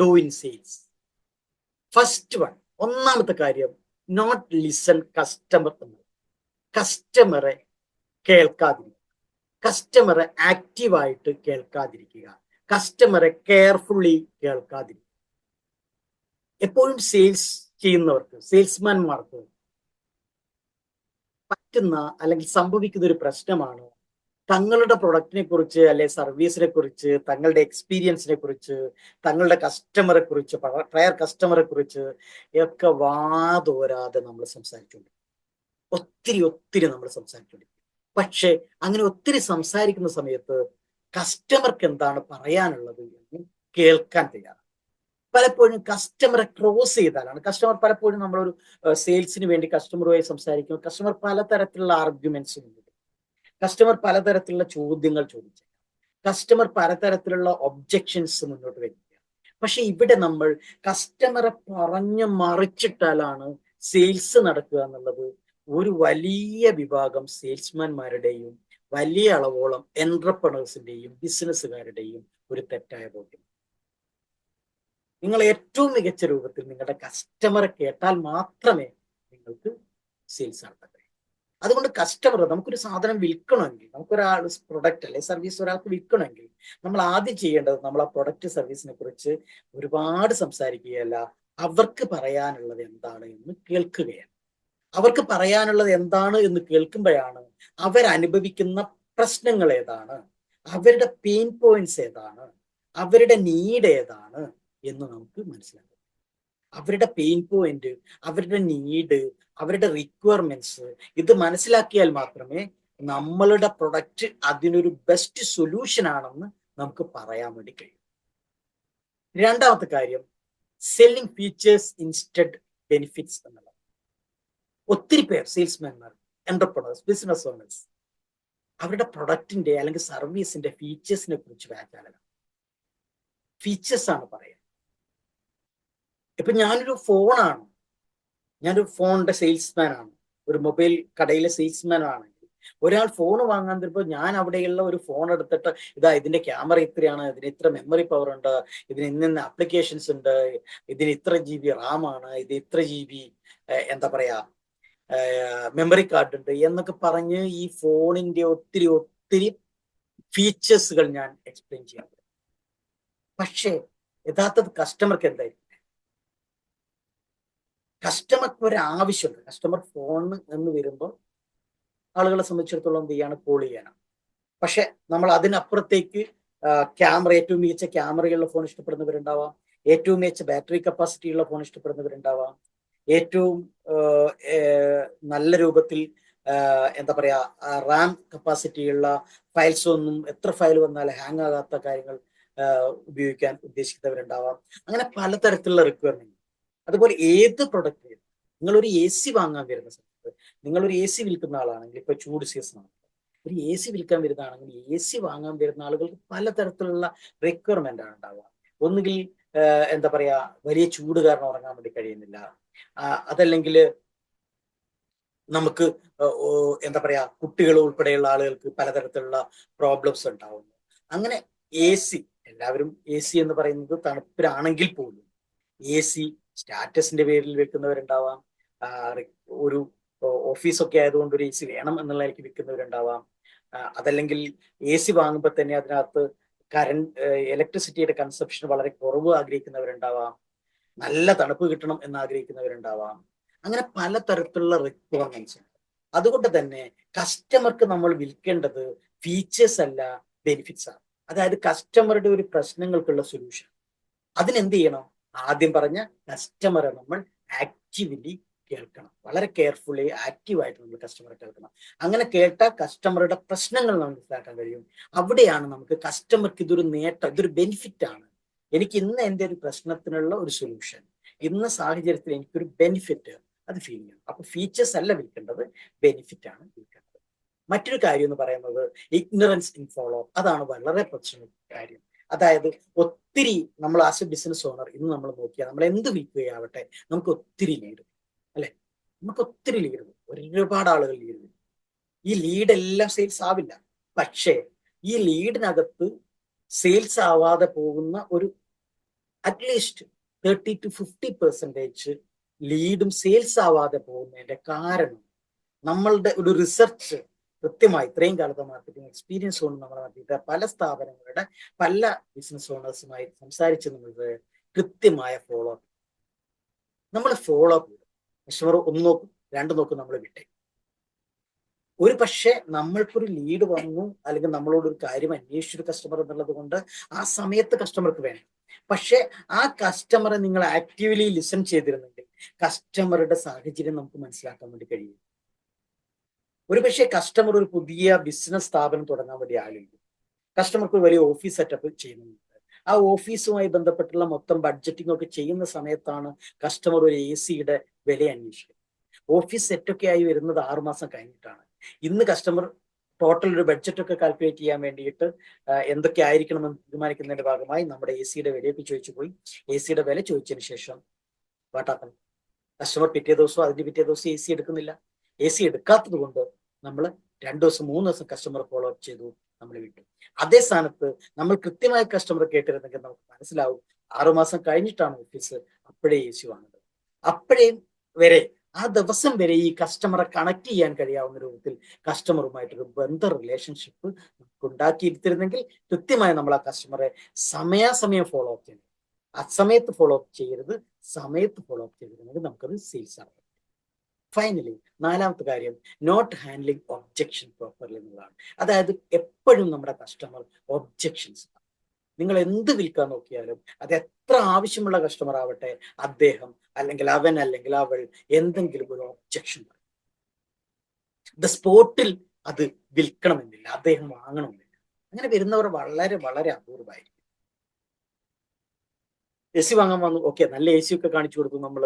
Do in sales first one ഒന്നാമത്തെ കാര്യം not listen customer എന്ന്. കസ്റ്റമറെ കേൾക്കാതിരിക്കുക. കസ്റ്റമറെ ആക്റ്റീവായിട്ട് കേൾക്കാതിരിക്കുക. കസ്റ്റമറെ കെയർഫുള്ളി കേൾക്കാതിരിക്കുക. എപ്പോഴും സെയിൽസ് ചെയ്യുന്നവർക്ക് സെയിൽസ്മാൻമാർക്ക് പറ്റുന്ന അല്ലെങ്കിൽ സംഭവിക്കുന്ന ഒരു പ്രശ്നമാണ് തങ്ങളുടെ പ്രൊഡക്റ്റിനെ കുറിച്ച് അല്ലെ സർവീസിനെ കുറിച്ച് തങ്ങളുടെ എക്സ്പീരിയൻസിനെ കുറിച്ച് തങ്ങളുടെ കസ്റ്റമറെ കുറിച്ച് പ്രയർ കസ്റ്റമറെ കുറിച്ച് ഒക്കെ വാതോരാതെ നമ്മൾ സംസാരിച്ചുകൊണ്ട് ഒത്തിരി ഒത്തിരി നമ്മൾ സംസാരിച്ചുകൊണ്ട് പക്ഷെ അങ്ങനെ ഒത്തിരി സംസാരിക്കുന്ന സമയത്ത് കസ്റ്റമർക്ക് എന്താണ് പറയാനുള്ളത് എന്ന് കേൾക്കാൻ തയ്യാറാണ്. പലപ്പോഴും കസ്റ്റമറെ ക്രോസ് ചെയ്താലാണ് കസ്റ്റമർ പലപ്പോഴും നമ്മളൊരു സെയിൽസിന് വേണ്ടി കസ്റ്റമറുമായി സംസാരിക്കും കസ്റ്റമർ പലതരത്തിലുള്ള ആർഗ്യുമെന്റ്സ് മുന്നിൽ കസ്റ്റമർ പലതരത്തിലുള്ള ചോദ്യങ്ങൾ ചോദിച്ചേക്കാം. കസ്റ്റമർ പലതരത്തിലുള്ള ഒബ്ജെക്ഷൻസ് മുന്നോട്ട് വയ്ക്കുക പക്ഷെ ഇവിടെ നമ്മൾ കസ്റ്റമറെ പറഞ്ഞു മറിച്ചിട്ടാലാണ് സെയിൽസ് നടക്കുക എന്നുള്ളത് ഒരു വലിയ വിഭാഗം സെയിൽസ്മാൻമാരുടെയും വലിയ അളവോളം എന്റർപ്രണേഴ്സിന്റെയും ബിസിനസ്സുകാരുടെയും ഒരു തെറ്റായ ബോധ്യം. നിങ്ങൾ ഏറ്റവും മികച്ച രൂപത്തിൽ നിങ്ങളുടെ കസ്റ്റമറെ കേട്ടാൽ മാത്രമേ നിങ്ങൾക്ക് സെയിൽസ് നടത്താൻ കഴിയൂ അതുകൊണ്ട് കസ്റ്റമർ നമുക്കൊരു സാധനം വിൽക്കണമെങ്കിൽ നമുക്കൊരാൾ പ്രൊഡക്റ്റ് അല്ലെ സർവീസ് ഒരാൾക്ക് വിൽക്കണമെങ്കിൽ നമ്മൾ ആദ്യം ചെയ്യേണ്ടത് നമ്മൾ ആ പ്രൊഡക്റ്റ് സർവീസിനെ കുറിച്ച് ഒരുപാട് സംസാരിക്കുകയല്ല. അവർക്ക് പറയാനുള്ളത് എന്താണ് എന്ന് കേൾക്കുകയാണ്. അവർക്ക് പറയാനുള്ളത് എന്താണ് എന്ന് കേൾക്കുമ്പോഴാണ് അവരനുഭവിക്കുന്ന പ്രശ്നങ്ങൾ ഏതാണ്? അവരുടെ പെയിൻ പോയിന്റ്സ് ഏതാണ്? അവരുടെ നീഡ് ഏതാണ്? എന്ന് നമുക്ക് മനസ്സിലാക്കും. അവരുടെ പെയിൻ പോയിന്റ് അവരുടെ നീഡ് അവരുടെ റിക്വയർമെന്റ്സ് ഇത് മനസ്സിലാക്കിയാൽ മാത്രമേ നമ്മളുടെ പ്രൊഡക്റ്റ് അതിനൊരു ബെസ്റ്റ് സൊല്യൂഷൻ ആണെന്ന് നമുക്ക് പറയാൻ വേണ്ടി കഴിയും. രണ്ടാമത്തെ കാര്യം സെല്ലിംഗ് ഫീച്ചേഴ്സ് ഇൻസ്റ്റഡ് ബെനിഫിറ്റ്സ് എന്നുള്ളത്. ഒത്തിരി പേർ സെയിൽസ്മാൻമാർ എന്റർപ്രണേഴ്സ് ബിസിനസ് ഓണേഴ്സ് അവരുടെ പ്രൊഡക്റ്റിന്റെ അല്ലെങ്കിൽ സർവീസിന്റെ ഫീച്ചേഴ്സിനെ കുറിച്ച് വ്യാഖ്യാനം ഫീച്ചേഴ്സ് ആണ് പറയുക. ഇപ്പൊ ഞാനൊരു ഫോണാണ്. ഞാനൊരു ഫോണിന്റെ സെയിൽസ്മാൻ ആണ് ഒരു മൊബൈൽ കടയിലെ സെയിൽസ്മാൻ ആണ് ഒരാൾ ഫോൺ വാങ്ങാൻ തരുമ്പോൾ ഞാൻ അവിടെയുള്ള ഒരു ഫോൺ എടുത്തിട്ട് ഇതാ ഇതിന്റെ ക്യാമറ ഇത്രയാണ് ഇതിന് ഇത്ര മെമ്മറി പവർ ഉണ്ട് ഇതിന് ഇന്ന ആപ്ലിക്കേഷൻസ് ഉണ്ട് ഇതിന് ഇത്ര ജി ബി റാം ആണ് ഇത് ഇത്ര ജി ബി എന്താ പറയാ മെമ്മറി കാർഡ് ഉണ്ട് എന്നൊക്കെ പറഞ്ഞ് ഈ ഫോണിന്റെ ഒത്തിരി ഒത്തിരി ഫീച്ചേഴ്സുകൾ ഞാൻ എക്സ്പ്ലെയിൻ ചെയ്യാൻ പക്ഷേ യഥാർത്ഥത്തിൽ കസ്റ്റമർക്ക് എന്തായിരിക്കും കസ്റ്റമർക്ക് ഒരു ആവശ്യമുണ്ട്. കസ്റ്റമർ ഫോൺ എന്ന് വരുമ്പോൾ ആളുകളെ സംബന്ധിച്ചിടത്തോളം എന്ത് ചെയ്യാണ്? കോൾ ചെയ്യാനാണ് പക്ഷെ നമ്മൾ അതിനപ്പുറത്തേക്ക് ക്യാമറ ഏറ്റവും മികച്ച ക്യാമറയുള്ള ഫോൺ ഇഷ്ടപ്പെടുന്നവരുണ്ടാവാം. ഏറ്റവും മികച്ച ബാറ്ററി കപ്പാസിറ്റി ഉള്ള ഫോൺ ഇഷ്ടപ്പെടുന്നവരുണ്ടാവാം. ഏറ്റവും നല്ല രൂപത്തിൽ എന്താ പറയാ റാം കപ്പാസിറ്റി ഉള്ള ഫയൽസ് ഒന്നും എത്ര ഫയൽ വന്നാലും ഹാങ് ആകാത്ത കാര്യങ്ങൾ ഉപയോഗിക്കാൻ ഉദ്ദേശിക്കുന്നവരുണ്ടാവാം. അങ്ങനെ പലതരത്തിലുള്ള റിക്വയർമെന്റ് അതുപോലെ ഏത് പ്രൊഡക്റ്റ് നിങ്ങളൊരു എ സി വാങ്ങാൻ വരുന്ന സമയത്ത് നിങ്ങളൊരു എ സി വിൽക്കുന്ന ആളാണെങ്കിൽ ഇപ്പൊ ചൂട് സീസൺ ആണ്. ഒരു എ സി വിൽക്കാൻ വരുന്നതാണെങ്കിൽ എ സി വാങ്ങാൻ വരുന്ന ആളുകൾക്ക് പലതരത്തിലുള്ള റിക്വയർമെന്റ് ആണ് ഉണ്ടാവുക. ഒന്നുകിൽ എന്താ പറയാ വലിയ ചൂട് കാരണം ഉറങ്ങാൻ വേണ്ടി കഴിയുന്നില്ല. അതല്ലെങ്കിൽ നമുക്ക് എന്താ പറയാ കുട്ടികൾ ഉൾപ്പെടെയുള്ള ആളുകൾക്ക് പലതരത്തിലുള്ള പ്രോബ്ലംസ് ഉണ്ടാവുന്നു അങ്ങനെ എ സി എല്ലാവരും എ സി എന്ന് പറയുന്നത് തണുപ്പിലാണെങ്കിൽ പോലും എ സി സ്റ്റാറ്റസിന്റെ പേരിൽ വെക്കുന്നവരുണ്ടാവാം. ഒരു ഓഫീസൊക്കെ ആയതുകൊണ്ട് ഒരു എ സി വേണം എന്നുള്ള എനിക്ക് വിൽക്കുന്നവരുണ്ടാവാം. അതല്ലെങ്കിൽ എ സി വാങ്ങുമ്പോൾ തന്നെ അതിനകത്ത് കറണ്ട് ഇലക്ട്രിസിറ്റിയുടെ കൺസപ്ഷൻ വളരെ കുറവ് ആഗ്രഹിക്കുന്നവരുണ്ടാവാം. നല്ല തണുപ്പ് കിട്ടണം എന്ന് ആഗ്രഹിക്കുന്നവരുണ്ടാവാം. അങ്ങനെ പലതരത്തിലുള്ള റിക്വയർമെന്റ്സ് ഉണ്ട്. അതുകൊണ്ട് തന്നെ കസ്റ്റമർക്ക് നമ്മൾ വിൽക്കേണ്ടത് ഫീച്ചേഴ്സ് അല്ല ബെനിഫിറ്റ്സ് ആണ്. അതായത് കസ്റ്റമറുടെ ഒരു പ്രശ്നങ്ങൾക്കുള്ള സൊല്യൂഷൻ അതിനെന്ത് ചെയ്യണം? ആദ്യം പറഞ്ഞ കസ്റ്റമറെ നമ്മൾ ആക്റ്റീവ്ലി കേൾക്കണം. വളരെ കെയർഫുള്ളി ആക്റ്റീവായിട്ട് നമ്മൾ കസ്റ്റമറെ കേൾക്കണം. അങ്ങനെ കേട്ടാൽ കസ്റ്റമറുടെ പ്രശ്നങ്ങൾ നമുക്ക് മനസ്സിലാക്കാൻ കഴിയും. അവിടെയാണ് നമുക്ക് കസ്റ്റമർക്ക് ഇതൊരു നേട്ടം ഇതൊരു ബെനിഫിറ്റ് ആണ്. എനിക്ക് ഇന്ന് എന്റെ ഒരു പ്രശ്നത്തിനുള്ള ഒരു സൊല്യൂഷൻ ഇന്ന സാഹചര്യത്തിൽ എനിക്കൊരു ബെനിഫിറ്റ് അത് ഫീൽ ചെയ്യണം. അപ്പൊ ഫീച്ചേഴ്സ് അല്ല വിൽക്കേണ്ടത് ബെനിഫിറ്റ് ആണ് വിൽക്കേണ്ടത്. മറ്റൊരു കാര്യം എന്ന് പറയുന്നത് ഇഗ്നറൻസ് ഇൻ ഫോളോ അതാണ് വളരെ പ്രശ്ന കാര്യം. അതായത് ഒത്തിരി നമ്മൾ ആസ് എ ബിസിനസ് ഓണർ ഇന്ന് നമ്മൾ നോക്കിയാൽ നമ്മൾ എന്ത് വിൽക്കുകയാവട്ടെ നമുക്ക് ഒത്തിരി ലീഡ് അല്ലെ? നമുക്ക് ഒത്തിരി ലീഡ് ഒരുപാട് ആളുകൾ ലീഡ് ഈ ലീഡ് എല്ലാം സെയിൽസ് ആവില്ല. പക്ഷേ ഈ ലീഡിനകത്ത് സെയിൽസ് ആവാതെ പോകുന്ന ഒരു at least thirty to fifty percentage ലീഡും sales ആവാതെ പോകുന്നതിന്റെ കാരണം നമ്മളുടെ ഒരു റിസർച്ച് കൃത്യമായി ഇത്രയും കാലത്തെ മാർക്കറ്റിംഗ് എക്സ്പീരിയൻസ് കൊണ്ട് നമ്മൾ നടത്തിയിട്ട് പല സ്ഥാപനങ്ങളുടെ പല ബിസിനസ് ഓണേഴ്സുമായി സംസാരിച്ച് നമ്മളത് കൃത്യമായ ഫോളോ അപ്പ് നമ്മൾ ഫോളോ അപ്പ് കസ്റ്റമർ ഒന്ന് നോക്കും രണ്ട് നോക്കും നമ്മൾ വിട്ടേ. ഒരു പക്ഷേ നമ്മൾക്കൊരു ലീഡ് വന്നു അല്ലെങ്കിൽ നമ്മളോട് ഒരു കാര്യം അന്വേഷിച്ചൊരു കസ്റ്റമർ എന്നുള്ളത് കൊണ്ട് ആ സമയത്ത് കസ്റ്റമർക്ക് വേണം. പക്ഷേ ആ കസ്റ്റമറെ നിങ്ങൾ ആക്റ്റീവ്ലി ലിസൺ ചെയ്തിരുന്നെങ്കിൽ കസ്റ്റമറുടെ സാഹചര്യം നമുക്ക് മനസ്സിലാക്കാൻ വേണ്ടി കഴിയും ഒരു പക്ഷേ കസ്റ്റമർ ഒരു പുതിയ ബിസിനസ് സ്ഥാപനം തുടങ്ങാൻ വേണ്ടി ആലോചിക്കും കസ്റ്റമർക്ക് ഒരു വലിയ ഓഫീസ് സെറ്റപ്പ് ചെയ്യുന്നുണ്ട്. ആ ഓഫീസുമായി ബന്ധപ്പെട്ടുള്ള മൊത്തം ബഡ്ജറ്റിംഗ് ഒക്കെ ചെയ്യുന്ന സമയത്താണ് കസ്റ്റമർ ഒരു എ സിയുടെ വില അന്വേഷിക്കുന്നത് ഓഫീസ് സെറ്റൊക്കെ ആയി വരുന്നത് ആറുമാസം കഴിഞ്ഞിട്ടാണ്. ഇന്ന് കസ്റ്റമർ ടോട്ടൽ ഒരു ബഡ്ജറ്റ് ഒക്കെ കാൽക്കുലേറ്റ് ചെയ്യാൻ വേണ്ടിയിട്ട് എന്തൊക്കെ ആയിരിക്കണമെന്ന് തീരുമാനിക്കുന്നതിന്റെ ഭാഗമായി നമ്മുടെ എ സിയുടെ വിലയൊക്കെ ചോദിച്ചു പോയി. എ സിയുടെ വില ചോദിച്ചതിന് ശേഷം വാട്ടാക്കണം കസ്റ്റമർ പിറ്റേ ദിവസവും അതിന്റെ പിറ്റേ ദിവസം എ സി എടുക്കുന്നില്ല. എ സി എടുക്കാത്തത് കൊണ്ട് നമ്മൾ രണ്ടു ദിവസം മൂന്ന് ദിവസം കസ്റ്റമർ ഫോളോ അപ്പ് ചെയ്തു നമ്മൾ വിട്ടു. അതേ സ്ഥാനത്ത് നമ്മൾ കൃത്യമായി കസ്റ്റമർ കേട്ടിരുന്നെങ്കിൽ നമുക്ക് മനസ്സിലാവും ആറുമാസം കഴിഞ്ഞിട്ടാണ് ഓഫീസ് അപ്പോഴേ എ സി വന്നത്. അപ്പോഴേ വരെ ആ ദിവസം വരെ ഈ കസ്റ്റമറെ കണക്ട് ചെയ്യാൻ കഴിയാവുന്ന രൂപത്തിൽ കസ്റ്റമറുമായിട്ടൊരു ബന്ധ റിലേഷൻഷിപ്പ് നമുക്ക് ഉണ്ടാക്കിയിരുത്തിരുന്നെങ്കിൽ കൃത്യമായി നമ്മൾ ആ കസ്റ്റമറെ സമയാസമയം ഫോളോ അപ്പ് ചെയ്യണം അസമയത്ത് ഫോളോ അപ്പ് ചെയ്യരുത് സമയത്ത് ഫോളോ അപ്പ് ചെയ്തിരുന്നെങ്കിൽ നമുക്കത് സെയിൽസ് ആണ് ഫൈനലി നാലാമത്തെ കാര്യം നോട്ട് ഹാൻഡ്ലിംഗ് ഒബ്ജെക്ഷൻ പ്രോപ്പർലി എന്നുള്ളതാണ്. അതായത് എപ്പോഴും നമ്മുടെ കസ്റ്റമർ ഒബ്ജെക്ഷൻസ് നിങ്ങൾ എന്ത് വിൽക്കാൻ നോക്കിയാലും അത് എത്ര ആവശ്യമുള്ള കസ്റ്റമർ ആവട്ടെ അദ്ദേഹം അല്ലെങ്കിൽ അവൻ അല്ലെങ്കിൽ അവൾ എന്തെങ്കിലും ഒരു ഒബ്ജെക്ഷൻ പറയും. ദ സ്പോട്ടിൽ അത് വിൽക്കണമെന്നില്ല അദ്ദേഹം വാങ്ങണമെന്നില്ല. അങ്ങനെ വരുന്നവർ വളരെ വളരെ അപൂർവമായിരിക്കും എ സി വാങ്ങാൻ വന്നു. ഓക്കെ നല്ല എ സി ഒക്കെ കാണിച്ചു കൊടുത്തു നമ്മൾ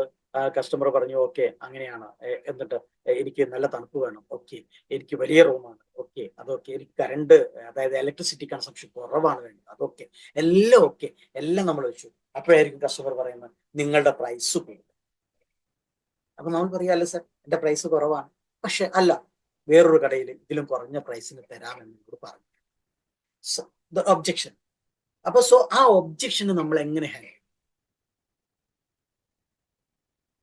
കസ്റ്റമർ പറഞ്ഞു ഓക്കെ അങ്ങനെയാണ്. എന്നിട്ട് എനിക്ക് നല്ല തണുപ്പ് വേണം. ഓക്കെ എനിക്ക് വലിയ റൂമാണ് ഓക്കെ അതൊക്കെ എനിക്ക് കറണ്ട് അതായത് ഇലക്ട്രിസിറ്റി കൺസംഷൻ കുറവാണ് വേണ്ടത് അതൊക്കെ എല്ലാം ഓക്കെ എല്ലാം നമ്മൾ വെച്ചു. അപ്പോഴായിരിക്കും കസ്റ്റമർ പറയുന്നത് നിങ്ങളുടെ പ്രൈസ് കൂടും. അപ്പൊ നമ്മൾ പറയാമല്ലോ സർ എന്റെ പ്രൈസ് കുറവാണ്. പക്ഷെ അല്ല വേറൊരു കടയിൽ ഇതിലും കുറഞ്ഞ പ്രൈസിന് തരാമെന്ന് പറഞ്ഞു. ഒബ്ജെക്ഷൻ അപ്പൊ സോ ആ ഒബ്ജെക്ഷന് നമ്മൾ എങ്ങനെ ഹാൻഡിൽ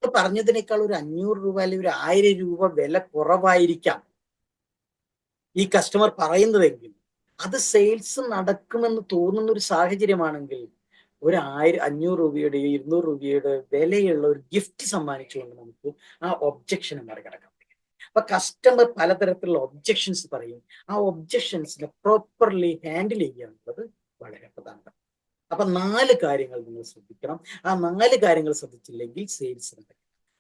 പറഞ്ഞതിനേക്കാൾ ഒരു അഞ്ഞൂറ് രൂപ അല്ലെങ്കിൽ ഒരു ആയിരം രൂപ വില കുറവായിരിക്കാം. ഈ കസ്റ്റമർ പറയുന്നതെങ്കിൽ അത് സെയിൽസ് നടക്കുമെന്ന് തോന്നുന്ന ഒരു സാഹചര്യമാണെങ്കിൽ ഒരു ആയിരം അഞ്ഞൂറ് രൂപയുടെയോ ഇരുന്നൂറ് രൂപയുടെ വിലയുള്ള ഒരു ഗിഫ്റ്റ് സമ്മാനിച്ചുകൊണ്ട് നമുക്ക് ആ ഒബ്ജക്ഷനെ മറികടക്കാം. അപ്പൊ കസ്റ്റമർ പലതരത്തിലുള്ള ഒബ്ജക്ഷൻസ് പറയും. ആ ഒബ്ജക്ഷൻസിനെ പ്രോപ്പർലി ഹാൻഡിൽ ചെയ്യുക എന്നുള്ളത് വളരെ പ്രധാനപ്പെട്ട അപ്പൊ നാല് കാര്യങ്ങൾ നിങ്ങൾ ശ്രദ്ധിക്കണം. ആ നാല് കാര്യങ്ങൾ ശ്രദ്ധിച്ചില്ലെങ്കിൽ സെയിൽസ്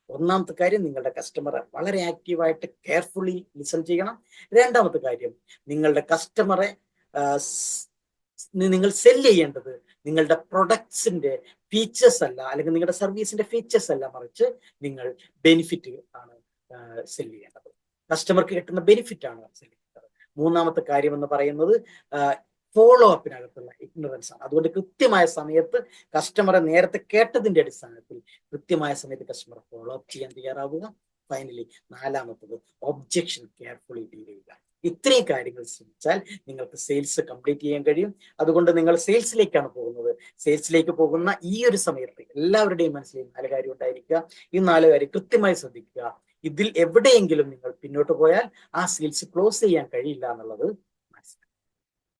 ഒന്നാമത്തെ കാര്യം നിങ്ങളുടെ കസ്റ്റമറെ വളരെ ആക്റ്റീവായിട്ട് കെയർഫുള്ളി ലിസൺ ചെയ്യണം. രണ്ടാമത്തെ കാര്യം നിങ്ങളുടെ കസ്റ്റമറെ നിങ്ങൾ സെൽ ചെയ്യേണ്ടത് നിങ്ങളുടെ പ്രൊഡക്ട്സിന്റെ ഫീച്ചേഴ്സ് അല്ല അല്ലെങ്കിൽ നിങ്ങളുടെ സർവീസിന്റെ ഫീച്ചേഴ്സ് അല്ല മറിച്ച് നിങ്ങൾ ബെനിഫിറ്റ് ആണ് സെൽ ചെയ്യേണ്ടത്. കസ്റ്റമർക്ക് കിട്ടുന്ന ബെനിഫിറ്റ് ആണ് സെൽ ചെയ്യേണ്ടത്. മൂന്നാമത്തെ കാര്യം എന്ന് പറയുന്നത് ഫോളോ അപ്പിനകത്തുള്ള ഇഗ്നറൻസ് ആണ്. അതുകൊണ്ട് കൃത്യമായ സമയത്ത് കസ്റ്റമറെ നേരത്തെ കേട്ടതിന്റെ അടിസ്ഥാനത്തിൽ കൃത്യമായ സമയത്ത് കസ്റ്റമറെ ഫോളോ അപ്പ് ചെയ്യാൻ തയ്യാറാവുക. ഫൈനലി നാലാമത്തത് ഒബ്ജെക്ഷൻ കെയർഫുള്ളി ഡീൽ ചെയ്യുക. ഇത്രയും കാര്യങ്ങൾ ശ്രമിച്ചാൽ നിങ്ങൾക്ക് സെയിൽസ് കംപ്ലീറ്റ് ചെയ്യാൻ കഴിയും. അതുകൊണ്ട് നിങ്ങൾ സെയിൽസിലേക്കാണ് പോകുന്നത്. സെയിൽസിലേക്ക് പോകുന്ന ഈ ഒരു സമയത്ത് എല്ലാവരുടെയും മനസ്സിൽ നാല് കാര്യം ഉണ്ടായിരിക്കുക. ഈ നാല് കാര്യം കൃത്യമായി ശ്രദ്ധിക്കുക. ഇതിൽ എവിടെയെങ്കിലും നിങ്ങൾ പിന്നോട്ട് പോയാൽ ആ സെയിൽസ് ക്ലോസ് ചെയ്യാൻ കഴിയില്ല എന്നുള്ളത്